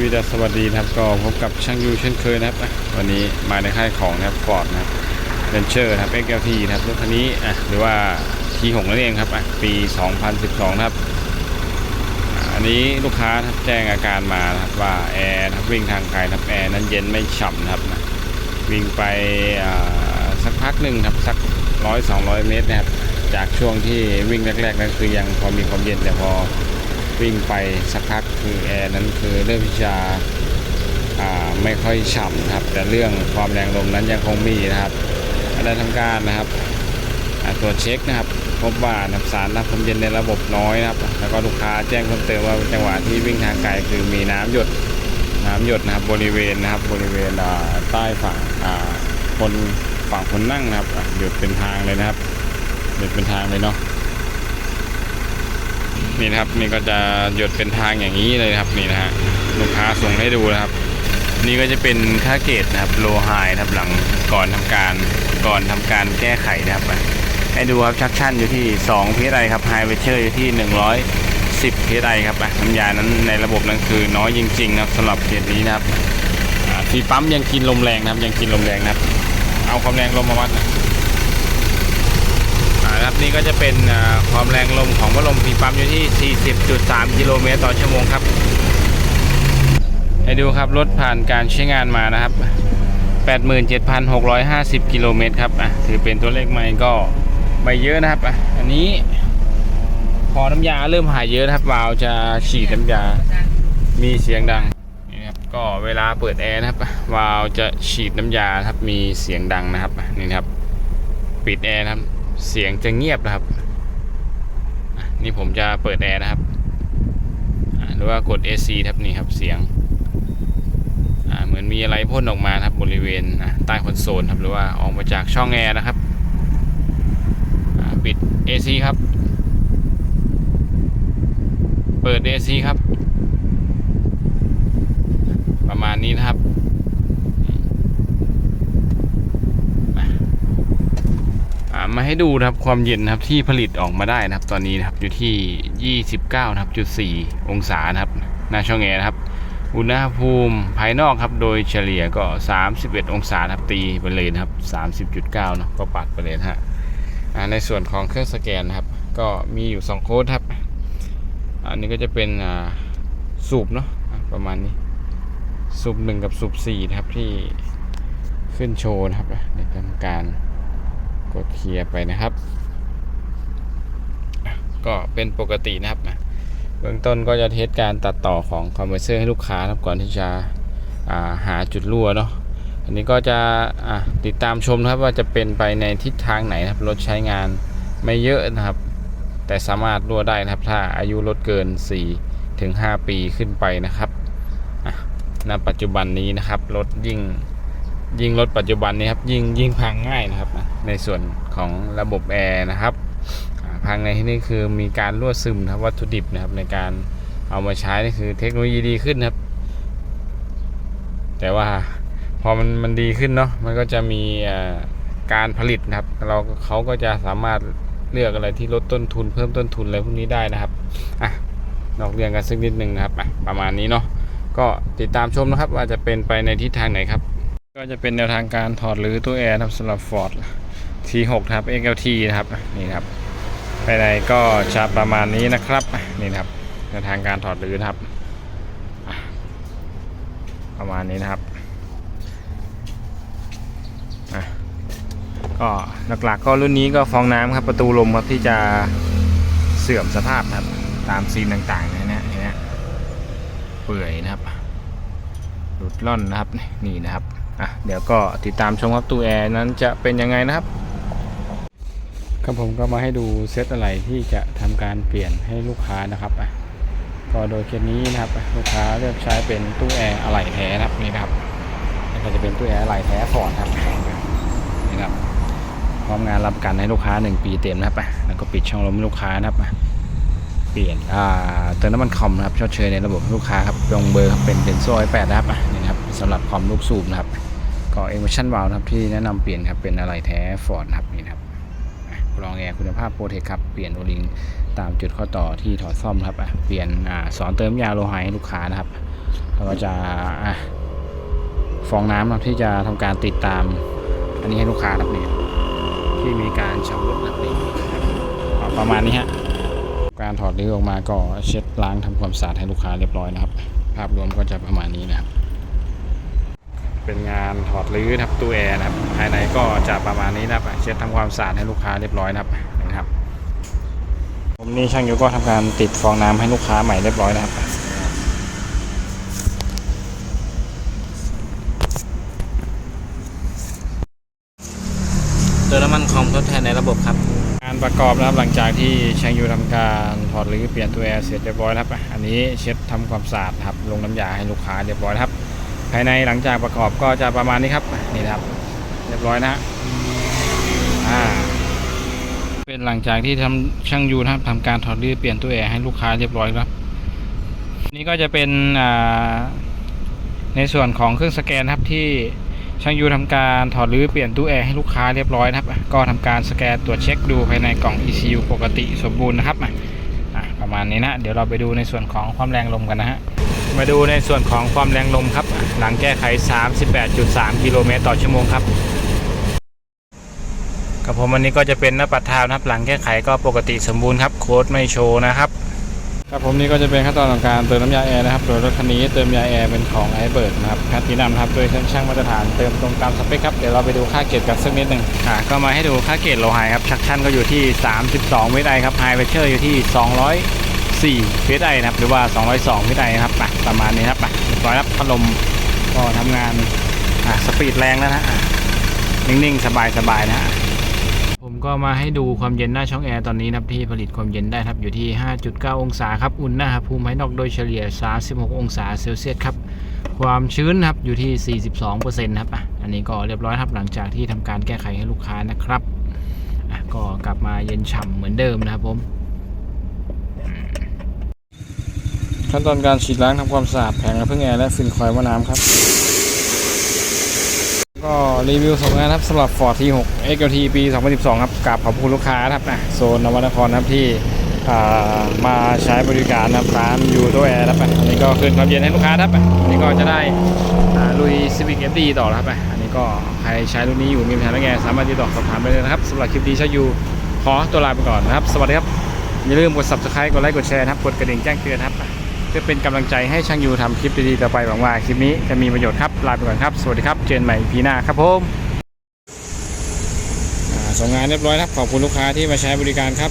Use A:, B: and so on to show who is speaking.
A: วีดัสสวัสดีครับก็พบกับช่างยูเช่นเคยนะครับ วันนี้มาในค่ายของนะครับฟอร์ดนะครับเ e นเชอร์ครับ XLT นะครับรถคันนี้อะหรือว่า T6 นั่นเองครับอะปี 2012 นะครับ อันนี้ลูกค้าครับแจ้งอาการมาครับว่าแอร์ครับวิ่งทางไกลครับแอร์นั้นเย็นไม่ฉ่ำนะครับนะวิ่งไปสักพักหนึ่งครับสักร้อยสองร้อยเมตรนะครับจากช่วงที่วิ่งแรกๆนั้นคือยังพอมีความเย็นแต่พอ วิ่งไปสักพักคือแอร์นั้นคือเริ่มที่จะอ่าไม่ค่อยฉ่ำครับ แต่เรื่องความแรงลมนั้นยังคงมีนะครับได้ทำการนะครับตรวจเช็คนะครับ พบว่าน้ำสารรับความเย็นในระบบน้อยนะครับ แล้วก็ลูกค้าแจ้งเพิ่มเติมว่าจังหวะที่วิ่งทางไกลคือมีน้ำหยดน้ำหยดนะครับบริเวณนะครับบริเวณใต้ฝั่งคนฝั่งคนนั่งนะครับหยดเป็นทางเลยนะครับหยดเป็นทางเลยเนาะ นี่นะครับนี่ก็จะหยดเป็นทางอย่างนี้เลยครับนี่นะฮะลูกค้าส่งให้ดูนะครับ นี่ก็จะเป็นค่าเกตนะครับโลไฮนะครับหลังก่อนทำการก่อนทำการแก้ไขนะครับให้ดูครับชักชั่นอยู่ที่2 PSI ครับไฮเวเชอร์อยู่ที่ 110 PSI ครับน้ำยานั้นในระบบนั้นคือน้อยจริงๆนะครับสำหรับเกตนี้นะครับที่ปั๊มยังกินลมแรงนะครับยังกินลมแรงนะครับ เอาความแรงลมมาวัดนะ ครับนี่ก็จะเป็นความแรงลมของพัดลมพีปั๊มอยู่ที่ 40.3 กิโลเมตรต่อชั่วโมงครับให้ดูครับรถผ่านการใช้งานมานะครับ 87,650 กิโลเมตรครับอะถือเป็นตัวเลขใหม่ก็ไม่เยอะนะครับอะอันนี้ พอน้ำยาเริ่มหายเยอะนะครับวาล์วจะฉีดน้ำยา มีเสียงดังนี่ครับก็เวลาเปิดแอร์นะครับวาล์วจะฉีดน้ำยาครับมีเสียงดังนะครับนี่ครับปิดแอร์นะครับ เสียงจะเงียบนะครับ นี่ผมจะเปิดแอร์นะครับ หรือว่ากด AC ครับนี่ครับเสียง เหมือนมีอะไรพ่นออกมาครับบริเวณใต้คอนโซลครับหรือว่าออกมาจากช่องแอร์นะครับ ปิด AC ครับ เปิด AC ครับ ประมาณนี้นะครับ อ่า มาให้ดูนะครับความเย็นนะครับที่ผลิตออกมาได้นะครับ ตอนนี้นะครับอยู่ที่ 29นะครับจุด4องศานะครับหน้าช่องแอร์นะครับ อุณหภูมิภายนอกครับโดยเฉลี่ยก็ 31 องศาครับตีไปเลยนะครับ 30.9เนาะก็ปัดไปเลยฮะในส่วนของเครื่องสแกนนะครับ ก็มีอยู่ 2 โค้ดครับ อันนี้ก็จะเป็นอ่าสูบเนาะประมาณนี้สูบหนึ่งกับสูบสี่นะครับที่ขึ้นโชว์นะครับในการ กดเคลียร์ไปนะครับ ก็เป็นปกตินะครับนะเบื้องต้นก็จะเทสการตัดต่อของคอมเพรสเซอร์ให้ลูกค้านะครับก่อนที่จะาหาจุดรั่วเนาะอันนี้ก็จะะติดตามชมนะครับว่าจะเป็นไปในทิศทางไหนครับรถใช้งานไม่เยอะนะครับ แต่สามารถรั่วได้นะครับ ถ้าอายุรถเกิน 4 ถึง 5 ปีขึ้นไปนะครับณปัจจุบันนี้นะครับรถยิ่ง ยิ่งรถปัจจุบันนี้ครับยิ่งยิ่งพังง่ายนะครับนะในส่วนของระบบแอร์นะครับพังในที่นี้คือมีการรั่วซึมนะครับวัตถุดิบนะครับในการเอามาใช้นี่คือเทคโนโลยีดีขึ้นครับ แต่ว่าพอมันมันดีขึ้นเนาะมันก็จะมีการผลิตนะครับ เราเขาก็จะสามารถเลือกอะไรที่ลดต้นทุนเพิ่มต้นทุนอะไรพวกนี้ได้นะครับอะนอกเรียนกันสักนิดนึงนะครับอะประมาณนี้เนาะก็ติดตามชมนะครับว่าจะเป็นไปในทิศทางไหนครับ ก็จะเป็นแนวทางการถอดหรือตู้แอร์ครับสำหรับ Ford T6 ครับ XLT นะครับนี่ครับภายในก็จะประมาณนี้นะครับนี่ครับแนวทางการถอดหรือครับ ประมาณนี้นะครับก็หลักๆก็รุ่นนี้ก็ฟองน้ำครับประตูลมครับที่จะเสื่อมสภาพครับตามซีนต่างๆนะเนไหมเปื่อยนะครับหลุดล่อนนะครับนี่นะครับ อะเดี๋ยวก็ติดตามชมครับตู้แอร์นั้นจะเป็นยังไงนะครับครับผมก็มาให้ดูเซตอะไรที่จะทำการเปลี่ยนให้ลูกค้านะครับอะก็โดยเคสนี้นะครับลูกค้าเลือกใช้เป็นตู้แอร์อะไหล่แท้นะครับนี่นะครับนี่ก็จะเป็นตู้แอร์อะไหล่แท้ฟอร์ดครับนี่นะครับพร้อมงานรับประกันให้ลูกค้า 1 ปีเต็มนะครับอะแล้วก็ปิดช่องลมลูกค้านะครับอะเปลี่ยนอ่าเติมน้ำมันคอมนะครับชดเชยในระบบลูกค้าครับลงเบอร์ครับเป็นเดนโซ่ไอแปดนะครับอะนี่นะครับ สำหรับคอมลูกสูบนะครับก็เอเวอร์ชันวาลนะครับที่แนะนำเปลี่ยนครับเป็นอะไรแท้ฟอร์ดครับนี่นะครับกรองแอร์คุณภาพโปรเทคครับเปลี่ยนโอลิงตามจุดข้อต่อที่ถอดซ่อมครับอะเปลี่ยนอ่าสอนเติมยาโลหะให้ลูกค้านะครับเราก็จะอะฟองน้ำครับที่จะทำการติดตาม อันนี้ให้ลูกค้าครับเนี่ยที่มีการชำรุดนะครับนี่ประมาณนี้ฮะการถอดรื้อออกมาก็เช็ดล้างทำความสะอาดให้ลูกค้าเรียบร้อยนะครับ ภาพรวมก็จะประมาณนี้นะครับ เป็นงานถอดรื้อนะครับตู้แอร์นะครับภายในก็จะประมาณนี้นะครับเช็ดทำความสะอาดให้ลูกค้าเรียบร้อยนะครับนี่นะครับ ผมนี่ช่างยูก็ทำการติดฟองน้ำให้ลูกค้าใหม่เรียบร้อยนะครับเติมน้ำมันคอมทดแทนในระบบครับการประกอบนะครับหลังจากที่ช่างยูทำการถอดหรือเปลี่ยนตัวแอร์เสร็จเรียบร้อยแล้วครับ อันนี้เช็ดทำความสะอาดครับลงน้ำยาให้ลูกค้าเรียบร้อยแล้วครับ ภายในหลังจากประกอบก็จะประมาณนี้ครับนี่นะครับ เรียบร้อยนะฮะอ่าเป็นหลังจากที่ทำช่างยูนะครับทำการถอดรื้อเปลี่ยนตัวแอร์ให้ลูกค้าเรียบร้อยครับ นี่ก็จะเป็นอ่าในส่วนของเครื่องสแกนครับที่ช่างยูทำการถอดรื้อเปลี่ยนตู้แอร์ให้ลูกค้าเรียบร้อยนะครับ ก็ทำการสแกนตรวจเช็คดูภายในกล่อง ECU ปกติสมบูรณ์นะครับอะอะประมาณนี้นะ เดี๋ยวเราไปดูในส่วนของความแรงลมกันนะฮะ มาดูในส่วนของความแรงลมครับ หลังแก้ไข 38.3 กิโลเมตรต่อชั่วโมงครับกับผมวันนี้ก็จะเป็นหน้าปัดเท้านะครับ หลังแก้ไขก็ปกติสมบูรณ์ครับโค้ดไม่โชว์นะครับครับผมนี่ก็จะเป็นขั้นตอนของการเติมน้ำยาแอร์นะครับโดยรถคันนี้เติมยาแอร์เป็นของไอเบิร์ดนะครับแพทตินัมครับโดยเครื่องช่างมาตรฐานเติมตรงตามสเปคครับเดี๋ยวเราไปดูค่าเกรดกันสักนิดหนึ่งอ่าก็มาให้ดูค่าเกรดโลไฮครับชักชั่นก็อยู่ที่ 32 เมตรไอครับไฮเวเชอร์อยู่ที่ 204เมตรไอนะครับ หรือว่า 202เมตรไอนะครับประมาณนี้ครับไปร้อยรับพัดลมก็ทำงานอ่าสปีดแรงแล้วนะอะนิ่งๆ สบายๆนะฮะผมก็มาให้ดูความเย็นหน้าช่องแอร์ตอนนี้นะครับที่ผลิตความเย็นได้ครับอยู่ที่ 5.9 องศาครับอุณหภูมิภายนอกโดยเฉลี่ย 36 องศาเซลเซียสครับความชื้นครับอยู่ที่ 42%นะครับอะอันนี้ก็เรียบร้อยครับหลังจากที่ทำการแก้ไขให้ลูกค้านะครับก็กลับมาเย็นฉ่ำเหมือนเดิมนะครับผม ขั้นตอนการฉีดล้างทำความสะอาดแผงกระเพื่องแอร์และฟินคอยล์ว่าน้ำครับ ก็รีวิวสองงานครับสำหรับ Ford T6 XLT ปี 2012 ครับกราบขอบคุณลูกค้าครับนะโซนนวนครนะครับที่มาใช้บริการนะร้านยูโตแอร์ครับอันนี้ก็คืนความเย็นให้ลูกค้าครับอันนี้ก็จะได้ลุย Civic FD ต่อแล้วครับอันนี้ก็ใครใช้รุ่นนี้อยู่มีปัญหาอะไรไงสามารถติดต่อสอบถามได้เลยนะครับสำหรับคลิปนี้ชายูขอตัวลาไปก่อนนะครับ สวัสดีครับ อย่าลืมกด subscribe กดไลค์กดแชร์นะครับ กดกระดิ่งแจ้งเตือนนะครับ เพื่อเป็นกำลังใจให้ช่างยูทำคลิปดีๆต่อไปหวังว่าคลิปนี้จะมีประโยชน์ครับลาไปก่อนครับ สวัสดีครับเจนใหม่พีหน้าครับผมส่งงานเรียบร้อยครับขอบคุณลูกค้าที่มาใช้บริการครับ